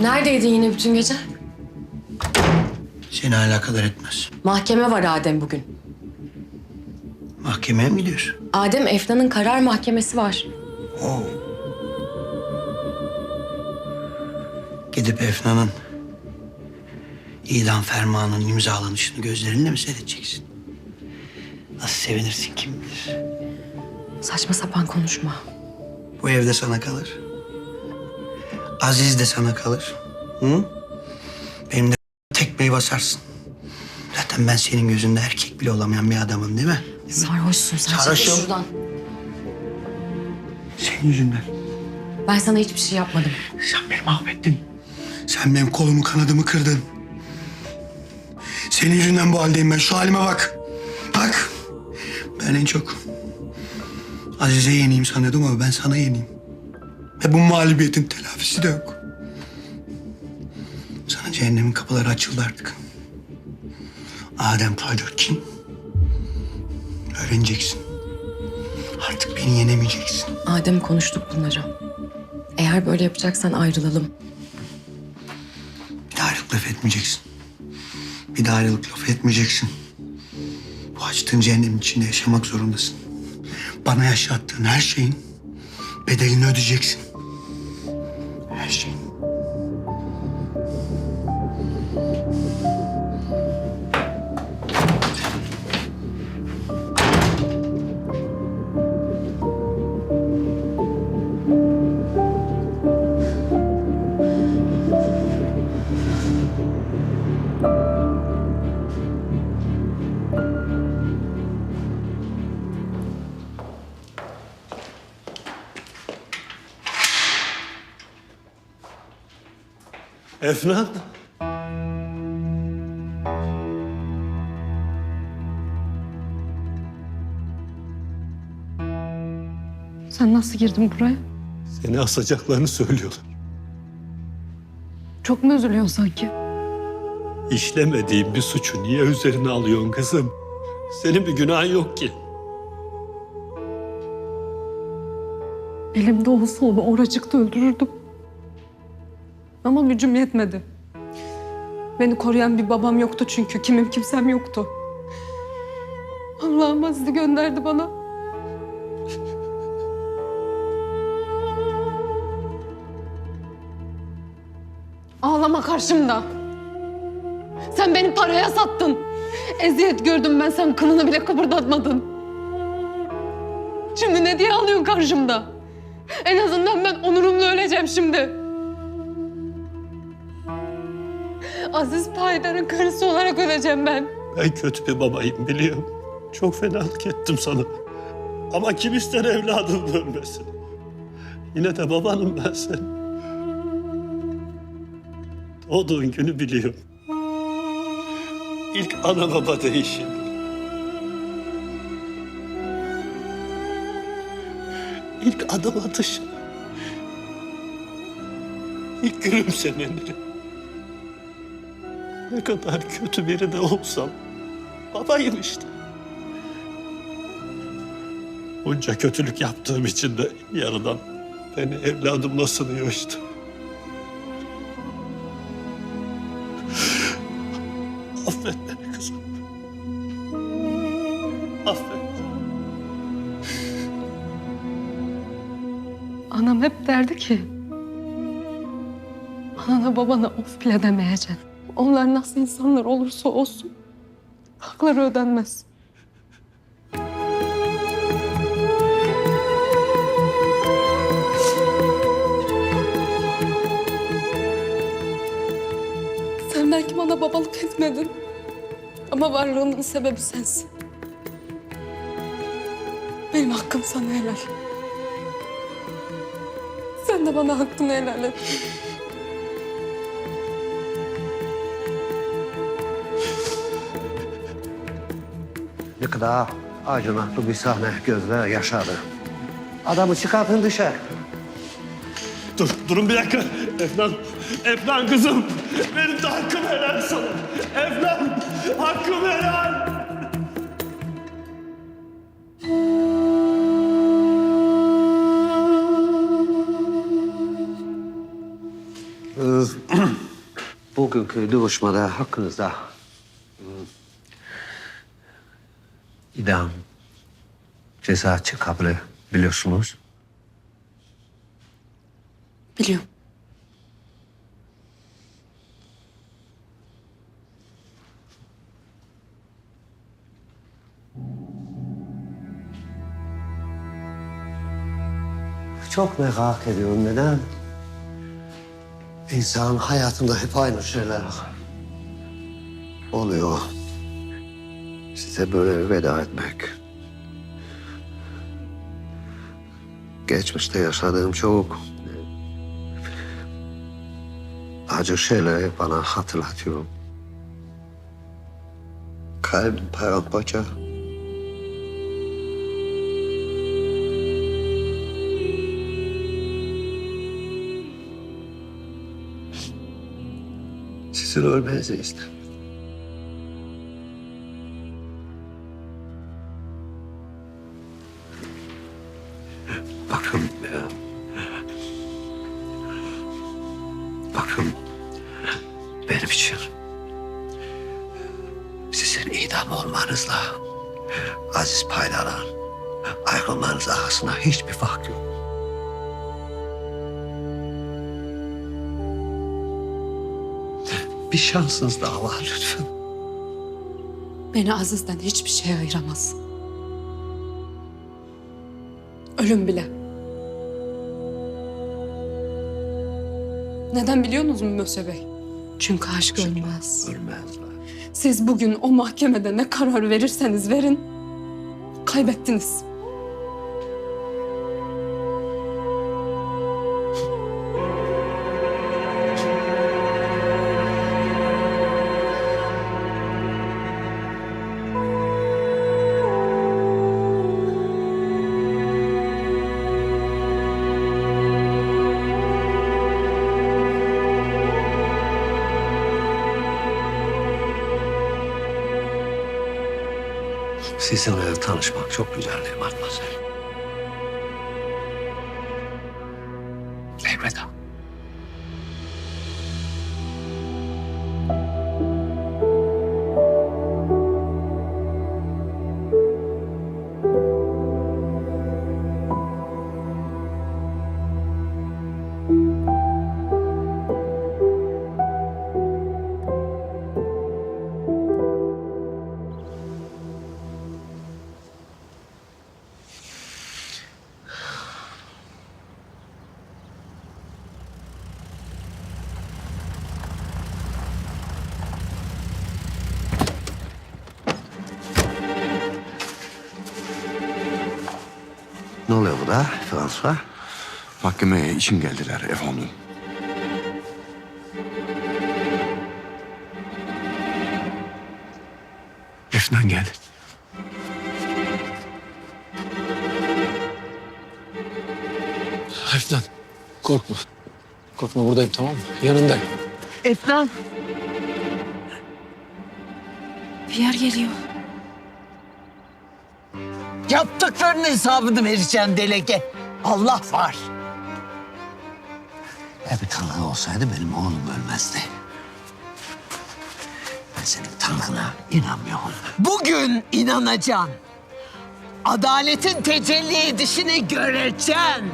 Neredeydin yine bütün gece? Seni alakadar etmez. Mahkeme var Adem bugün. Mahkemeye mi gidiyorsun? Adem Efna'nın karar mahkemesi var. Oo. Gidip Efna'nın idam fermanının imzalanışını gözlerinle mi seyredeceksin? Nasıl sevinirsin kim bilir. Saçma sapan konuşma. Bu evde sana kalır. Aziz de sana kalır. Hı? Benim de tekmeyi basarsın. Zaten ben senin gözünde erkek bile olamayan bir adamım değil mi? Sarhoşsun sen. Çekil Sarhoşum. şuradan. Senin yüzünden. Ben sana hiçbir şey yapmadım. Sen beni mahvettin. Sen benim kolumu kanadımı kırdın. Senin yüzünden bu haldeyim ben. Şu halime bak. Bak. Ben en çok Azize yeneyim sanıyordum ama ben sana yeneyim. Ve bu mağlubiyetin telafisi de yok. Sana cehennemin kapıları açıldı artık. Adem Taydur kim? Öğreneceksin. Artık beni yenemeyeceksin. Adem konuştuk bunları. Eğer böyle yapacaksan ayrılalım. Bir daha ayrılık laf etmeyeceksin. Bir daha ayrılık laf etmeyeceksin. Bu açtığın cehennemin içinde yaşamak zorundasın. Bana yaşattığın her şeyin bedelini ödeyeceksin. Her Efnan. Sen nasıl girdin buraya? Seni asacaklarını söylüyorlar. Çok mu üzülüyorsun sanki? İşlemediğin bir suçu niye üzerine alıyorsun kızım? Senin bir günahın yok ki. Elimde olsa onu oracıkta öldürürdüm. Ama gücüm yetmedi. Beni koruyan bir babam yoktu çünkü. Kimim kimsem yoktu. Allah'ım Aziz'i gönderdi bana. Ağlama karşımda. Sen beni paraya sattın. Eziyet gördüm ben sen kılını bile kıpırdatmadın. Şimdi ne diye ağlıyorsun karşımda? En azından ben onurumla öleceğim şimdi. Aziz Paydar'ın karısı olarak öleceğim ben. Ben kötü bir babayım biliyorum. Çok fenalık ettim sana. Ama kim ister evladının ölmesini? Yine de babanım ben senin. Doğduğun günü biliyorum. İlk ana baba değişim. İlk adım atışın. İlk gülümsemeni. Ne kadar kötü biri de olsam babayım işte. Bunca kötülük yaptığım için de yarıdan beni evladımla sınıyor işte. Affet beni kızım. Affet. Anam hep derdi ki... Anana babana of bile demeyeceksin. Onlar nasıl insanlar olursa olsun hakları ödenmez. Sen belki bana babalık etmedin. Ama varlığımın sebebi sensin. Benim hakkım sana helal. Sen de bana hakkını helal et. Kadar acınaklı bir sahne gözler yaşadı. Adamı çıkartın dışarı. Dur, durun bir dakika. Efnan, Efnan kızım. Benim de hakkım helal sana. Efnan, hakkım helal. Ee, bugünkü duruşmada hakkınızda idam ceza çıkabilir biliyorsunuz. Biliyorum. Çok merak ediyorum neden? İnsan hayatında hep aynı şeyler oluyor. Size böyle veda etmek. Geçmişte yaşadığım çok acı şeyleri bana hatırlatıyor. Kalbim paramparça. Sizin ölmenizi isterim. Benim için sizin idam olmanızla Aziz Paydar'ın ayrılmanız arasında hiçbir fark yok. Bir şansınız daha var lütfen. Beni Aziz'den hiçbir şey ayıramaz. Ölüm bile. Neden biliyorsunuz mu Mösyö Bey? Çünkü aşk ölmez. Ölmezler. Siz bugün o mahkemede ne karar verirseniz verin, kaybettiniz. Sizinle tanışmak çok güzel değil mi Matmazel? Ne oluyor burada François? Mahkemeye için geldiler efendim. Efnan geldi. Efnan korkma. Korkma buradayım tamam mı? Yanındayım. Efnan. Bir yer geliyor. Yaptıklarının hesabını vereceğim delege. Allah var. Eğer bir tanrı olsaydı benim oğlum ölmezdi. Ben senin tanrına inanmıyorum. Bugün inanacaksın. Adaletin tecelli edişini göreceksin.